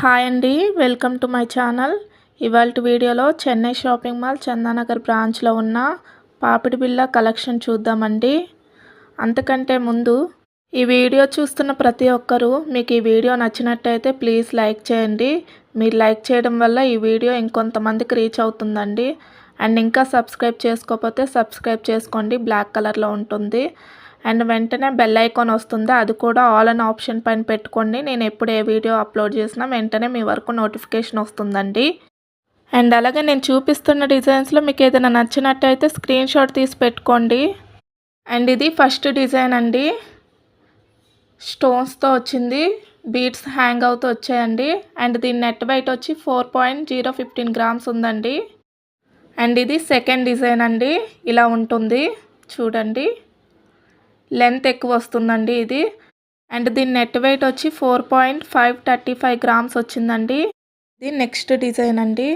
Hi అండి welcome to my channel. ఇవాళ వీడియోలో చెన్నై షాపింగ్ మాల్ చందానగర్ బ్రాంచ్లో ఉన్న పాపిడి బిళ్ళ కలెక్షన్ చూద్దామండి. అంతకంటే ముందు ఈ వీడియో చూస్తున్న ప్రతి ఒక్కరూ మీకు ఈ వీడియో నచ్చినట్టయితే ప్లీజ్ లైక్ చేయండి. మీరు లైక్ చేయడం వల్ల ఈ వీడియో ఇంకొంతమందికి రీచ్ అవుతుందండి. అండ్ ఇంకా సబ్స్క్రైబ్ చేసుకోకపోతే సబ్స్క్రైబ్ చేసుకోండి. బ్లాక్ కలర్లో ఉంటుంది. అండ్ వెంటనే బెల్ ఐకాన్ వస్తుంది? అది కూడా ఆల్ అన్ ఆప్షన్ పైన పెట్టుకోండి. నేను ఎప్పుడు ఏ వీడియో అప్లోడ్ చేసినా వెంటనే మీ వరకు నోటిఫికేషన్ వస్తుందండి. అండ్ అలాగే నేను చూపిస్తున్న డిజైన్స్లో మీకు ఏదైనా నచ్చినట్టయితే స్క్రీన్ షాట్ తీసి పెట్టుకోండి. అండ్ ఇది ఫస్ట్ డిజైన్ అండి. స్టోన్స్తో వచ్చింది. బీట్స్ హ్యాంగ్ అవుతూ వచ్చాయండి. అండ్ దీని నెట్ వెయిట్ వచ్చి four point zero fifteen grams ఉందండి. అండ్ ఇది సెకండ్ డిజైన్ అండి. ఇలా ఉంటుంది. చూడండి. లెంత్ ఎక్కువ వస్తుందండి ఇది. అండ్ దీని నెట్ వెయిట్ వచ్చి four point five thirty five grams వచ్చిందండి. ఇది నెక్స్ట్ డిజైన్ అండి.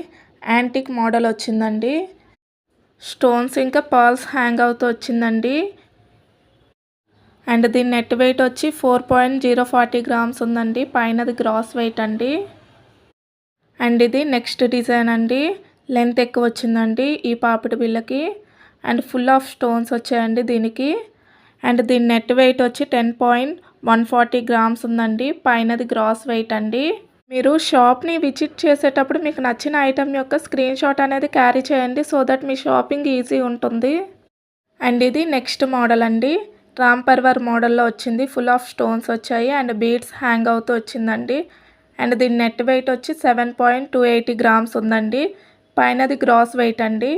యాంటిక్ మోడల్ వచ్చిందండి. స్టోన్స్ ఇంకా పర్ల్స్ హ్యాంగ్ అవుతూ వచ్చిందండి. అండ్ దీని నెట్ వెయిట్ వచ్చి four point zero forty grams ఉందండి. పైనది గ్రాస్ వెయిట్ అండి. అండ్ ఇది నెక్స్ట్ డిజైన్ అండి. లెంత్ ఎక్కువ వచ్చిందండి ఈ పాపిడి బిల్లకి అండ్ ఫుల్ ఆఫ్ స్టోన్స్ వచ్చాయండి దీనికి. అండ్ దీని నెట్ వెయిట్ వచ్చి ten point one forty grams ఉందండి. పైనది గ్రాస్ వెయిట్ అండి. మీరు షాప్ని విజిట్ చేసేటప్పుడు మీకు నచ్చిన ఐటెం యొక్క స్క్రీన్ షాట్ అనేది క్యారీ చేయండి సో దట్ మీ షాపింగ్ ఈజీ ఉంటుంది. అండ్ ఇది నెక్స్ట్ మోడల్ అండి. రామ్ పర్వర్ మోడల్లో వచ్చింది. ఫుల్ ఆఫ్ స్టోన్స్ వచ్చాయి అండ్ బీడ్స్ హ్యాంగ్ అవుతూ వచ్చిందండి. అండ్ దీని నెట్ వెయిట్ వచ్చి seven point two eighty grams ఉందండి. పైనది గ్రాస్ వెయిట్ అండి.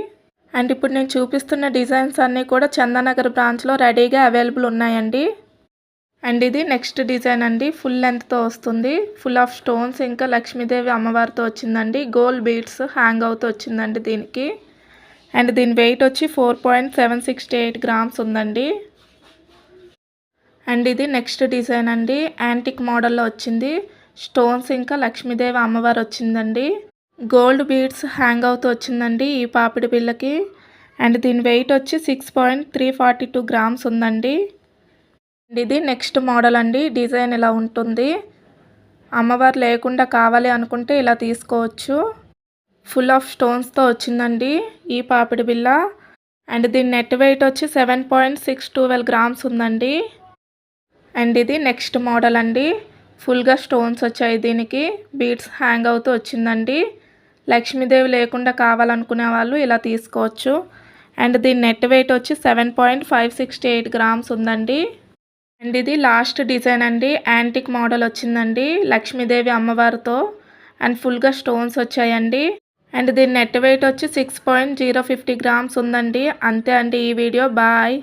అండ్ ఇప్పుడు నేను చూపిస్తున్న డిజైన్స్ అన్నీ కూడా చందానగర్ బ్రాంచ్లో రెడీగా అవైలబుల్ ఉన్నాయండి. అండ్ ఇది నెక్స్ట్ డిజైన్ అండి. ఫుల్ లెంత్తో వస్తుంది. Full of stones. ఇంకా లక్ష్మీదేవి అమ్మవారితో వచ్చిందండి. గోల్డ్ బీడ్స్ హ్యాంగ్ అవుతూ వచ్చిందండి దీనికి. అండ్ దీని వెయిట్ వచ్చి four point seven sixty eight grams ఉందండి. అండ్ ఇది నెక్స్ట్ డిజైన్ అండి. యాంటిక్ మోడల్లో వచ్చింది. స్టోన్స్ ఇంకా లక్ష్మీదేవి అమ్మవారు వచ్చిందండి. గోల్డ్ బీడ్స్ హ్యాంగ్ అవుతూ వచ్చిందండి ఈ పాపిడి బిళ్ళకి. అండ్ దీని వెయిట్ వచ్చి six point three forty two grams ఉందండి. ఇది నెక్స్ట్ మోడల్ అండి. డిజైన్ ఇలా ఉంటుంది. అమ్మవారు లేకుండా కావాలి అనుకుంటే ఇలా తీసుకోవచ్చు. ఫుల్ ఆఫ్ స్టోన్స్తో వచ్చిందండి ఈ పాపిడి బిళ్ళ. అండ్ దీని నెట్ వెయిట్ వచ్చి seven point six twelve grams ఉందండి. అండ్ ఇది నెక్స్ట్ మోడల్ అండి. ఫుల్గా స్టోన్స్ వచ్చాయి దీనికి. బీడ్స్ హ్యాంగ్ అవుతూ వచ్చిందండి. లక్ష్మీదేవి లేకుండా కావాలనుకునే వాళ్ళు ఇలా తీసుకోవచ్చు. అండ్ దీని నెట్ వెయిట్ వచ్చి seven point five sixty eight grams ఉందండి. అండ్ ఇది లాస్ట్ డిజైన్ అండి. యాంటిక్ మోడల్ వచ్చిందండి లక్ష్మీదేవి అమ్మవారితో. అండ్ ఫుల్గా స్టోన్స్ వచ్చాయండి. అండ్ దీని నెట్ వెయిట్ వచ్చి six point zero fifty grams ఉందండి. అంతే అండి ఈ వీడియో. బాయ్.